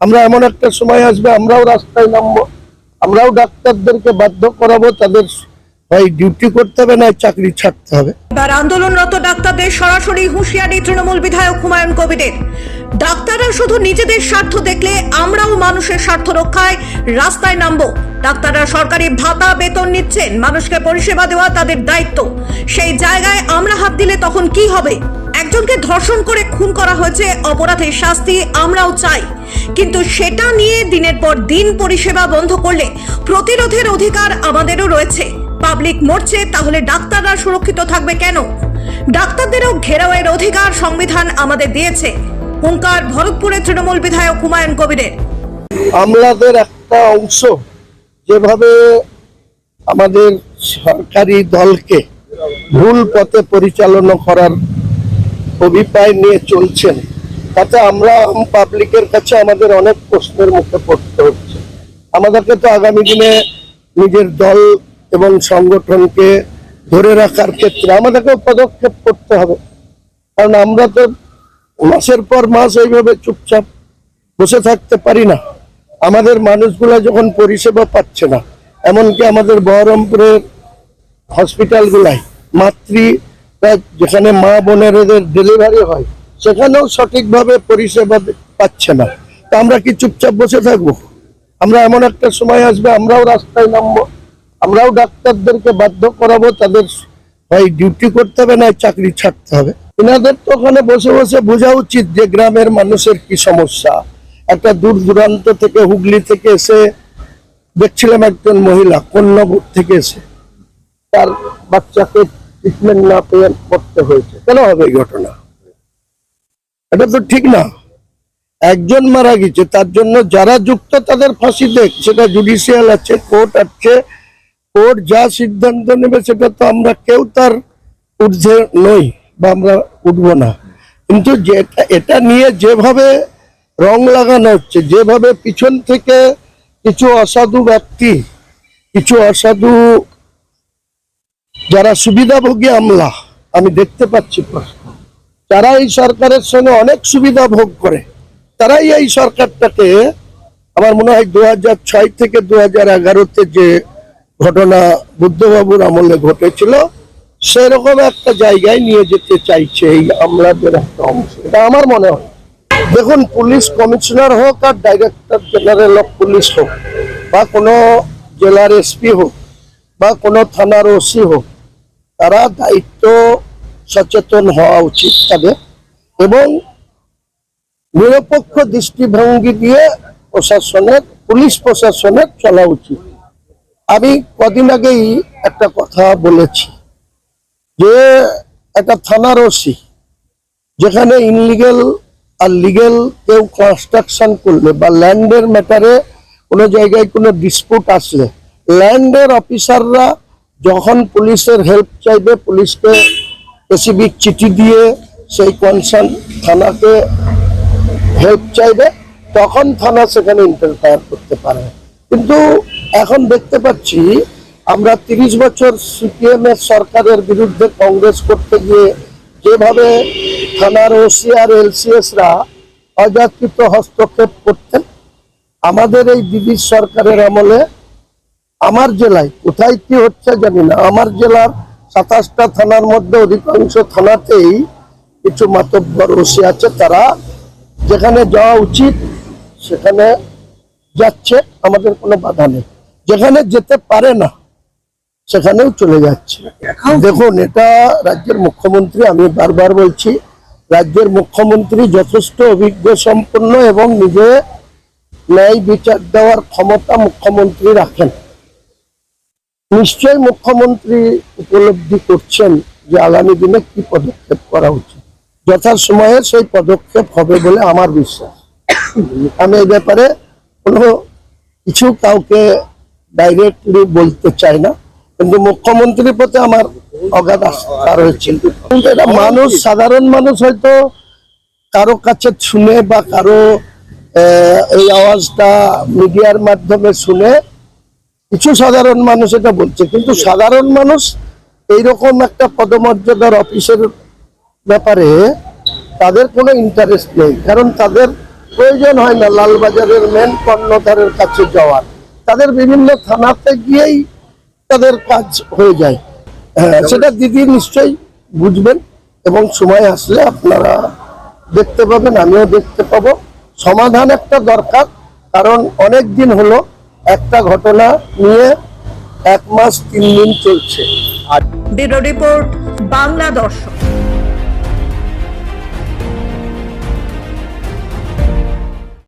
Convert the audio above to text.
আমরা এমন একটা সময় আসবে, আমরাও রাস্তায় নামবো, আমরাও ডাক্তারদেরকে বাধ্য করাবো, তাদের আন্দোলনরত ডাক্তারদের সরাসরি হুঁশিয়ারি তৃণমূল বিধায়ক হুমায়ুন ডাক্তাররা শুধু নিজেদের স্বার্থ দেখলে আমরাও মানুষের স্বার্থ রক্ষায় রাস্তায় নামবো। ডাক্তাররা সরকারি ভাতা, বেতন নিচ্ছেন, মানুষকে পরিষেবা দেওয়া তাদের দায়িত্ব। সেই জায়গায় আমরা হাত দিলে তখন কি হবে? একজনকে ধর্ষণ করে খুন করা হয়েছে অপরাধের শাস্তি আমরাও চাই। কিন্তু সেটা নিয়ে দিনের পর দিন পরিষেবা বন্ধ করলে প্রতিরোধের অধিকার আমাদেরও রয়েছে। পাবলিক মরছে, তাহলে ডাক্তাররা সুরক্ষিত থাকবে কেন? ডাক্তারদেরও ঘেরাওয়ের অধিকার সংবিধান আমাদের দিয়েছে। হুঙ্কার ভরতপুরের তৃণমূল বিধায়ক হুমায়ুন কবিরের। আমলাদের একটা অংশ যেভাবে আমাদের সরকারি দলকে ভুল পথে পরিচালনা করার অভিপ্রায় নিয়ে চলছেন, তাতে আমরা পাবলিকের কাছে আমাদের অনেক প্রশ্নের মুখে পড়তে হচ্ছে। আমাদেরকে তো আগামী দিনে নিজের দল এবং সংগঠনকে ধরে রাখার ক্ষেত্রে আমাদেরকেও পদক্ষেপ করতে হবে। কারণ আমরা তো মাসের পর মাস এইভাবে চুপচাপ বসে থাকতে পারি না। আমাদের মানুষগুলা যখন পরিষেবা পাচ্ছে না, এমনকি আমাদের বহরমপুরের হসপিটালগুলাই মাতৃ যেখানে মা বোনেরদের ডেলিভারি হয়, সেখানেও সঠিকভাবে পরিষেবা পাচ্ছে না। তা আমরা কি চুপচাপ বসে থাকব? আমরা এমন একটা সময় আসবে, আমরাও রাস্তায় নামবো, আমরাও ডাক্তারদেরকে বাধ্য করাবো, তাদের হয় ডিউটি করতে হবে না চাকরি ছাড়তে হবে। এনাদের তো ওখানে বসে বসে বোঝা উচিত যে গ্রামের মানুষের কি সমস্যা। একটা দূর দূরান্ত থেকে হুগলি থেকে এসে দেখছিলাম একজন মহিলা কন্যাপুর থেকে এসে। তার বাচ্চাকে ট্রিটমেন্ট না পেয়ে করতে হয়েছে। কেন হবে এই ঘটনা? এটা তো ঠিক না। একজন মারা গেছে, তার জন্য যারা যুক্ত তাদের ফাঁসি দেখ, সেটা জুডিশিয়াল আছে কোর্ট আছে। কোর্ট যা সিদ্ধান্ত নেবে, সেটা তো আমরা কেউ তার ঊর্ধ্বে নই বা আমরা উঠবো না। কিন্তু যেটা এটা নিয়ে যেভাবে রং লাগানো হচ্ছে, যেভাবে পিছন থেকে কিছু অসাধু ব্যক্তি, কিছু অসাধু যারা সুবিধাভোগী আমলা, আমি দেখতে পাচ্ছি যারা এই সরকারের সঙ্গে অনেক সুবিধা ভোগ করে, তারাই এই সরকারটাকে আমার মনে হয় দু ছয় থেকে দু হাজার এগারোতে যে ঘটনা বুদ্ধবাবুর আমলে ঘটেছিল, সেরকম একটা জায়গায় নিয়ে যেতে চাইছে এই আমলাদের একটা অংশ। এটা আমার মনে হয়। দেখুন, পুলিশ কমিশনার হোক আর ডাইরেক্টর জেনারেল অফ পুলিশ হোক, বা কোনো জেলার এসপি হোক, বা কোনো থানার ওসি হোক তারা দায়িত্ব সচেতন হওয়া উচিত তাদের এবং নিরপেক্ষ দৃষ্টিভঙ্গি দিয়ে প্রশাসনের, পুলিশ প্রশাসনের চলা উচিত। আমি কদিন আগেই একটা কথা বলেছি যে একটা থানার ওসি যেখানে ইনলিগেল আর লিগেল কেউ কনস্ট্রাকশন করলে বা ল্যান্ডের ম্যাটারে কোনো জায়গায় কোনো ডিসপুট আসলে ল্যান্ডের অফিসাররা যখন পুলিশের হেল্প চাইবে, পুলিশকে স্পেসিফিক চিঠি দিয়ে সেই কনসার্ন থানাকে হেল্প চাইবে, তখন থানা সেখানে ইন্টারফায়ার করতে পারে। কিন্তু এখন দেখতে পাচ্ছি, আমরা তিরিশ বছর সিপিএম এর সরকারের বিরুদ্ধে কংগ্রেস করতে গিয়ে যেভাবে থানার ওসি আর এলসিএসরা অযাচিত হস্তক্ষেপ করতেন, আমাদের এই দিদির সরকারের আমলে আমার জেলায় কোথায় কি হচ্ছে জানি না। আমার জেলার সাতাশটা থানার মধ্যে অধিকাংশ থানাতেই কিছু মাতব্বর ওসি আছে তারা যেখানে যাওয়া উচিত সেখানে যাচ্ছে আমাদের কোনো বাধা নেই। যেখানে যেতে পারে না সেখানেও চলে যাচ্ছে। দেখুন এটা রাজ্যের মুখ্যমন্ত্রী আমি বারবার বলছি রাজ্যের মুখ্যমন্ত্রী যথেষ্ট অভিজ্ঞ সম্পন্ন এবং নিজে ন্যায় বিচার দেওয়ার ক্ষমতা মুখ্যমন্ত্রী রাখেন। নিশ্চয়ই মুখ্যমন্ত্রী উপলব্ধি করছেন যে আগামী দিনে কি পদক্ষেপ করা উচিত। যথাসময়ে সেই পদক্ষেপ হবে বলে আমার বিশ্বাস। আমি এই ব্যাপারে কোনো কিছু কাউকে ডাইরেক্টলি বলতে চাই না, কিন্তু মুখ্যমন্ত্রীর প্রতি আমার অগাধ আস্থা রয়েছে। কিন্তু এটা মানুষ, সাধারণ মানুষ হয়তো কারও কাছে শুনে বা কারও এই আওয়াজটা মিডিয়ার মাধ্যমে শুনে কিছু সাধারণ মানুষ এটা বলছে, কিন্তু সাধারণ মানুষ এইরকম একটা পদমর্যাদার অফিসের ব্যাপারে তাদের কোনো ইন্টারেস্ট নেই, কারণ তাদের প্রয়োজন হয় না লালবাজারের মেন কর্ণধারের কাছে যাওয়ার। তাদের বিভিন্ন থানাতে গিয়েই তাদের কাজ হয়ে যায়। হ্যাঁ সেটা দিদি নিশ্চয়ই বুঝবেন এবং সময় আসলে আপনারা দেখতে পাবেন, আমিও দেখতে পাবো। সমাধান একটা দরকার, কারণ অনেক দিন হলো একটা ঘটনা নিয়ে এক মাস তিন দিন চলছে। ব্যুরো রিপোর্ট বাংলা দর্শন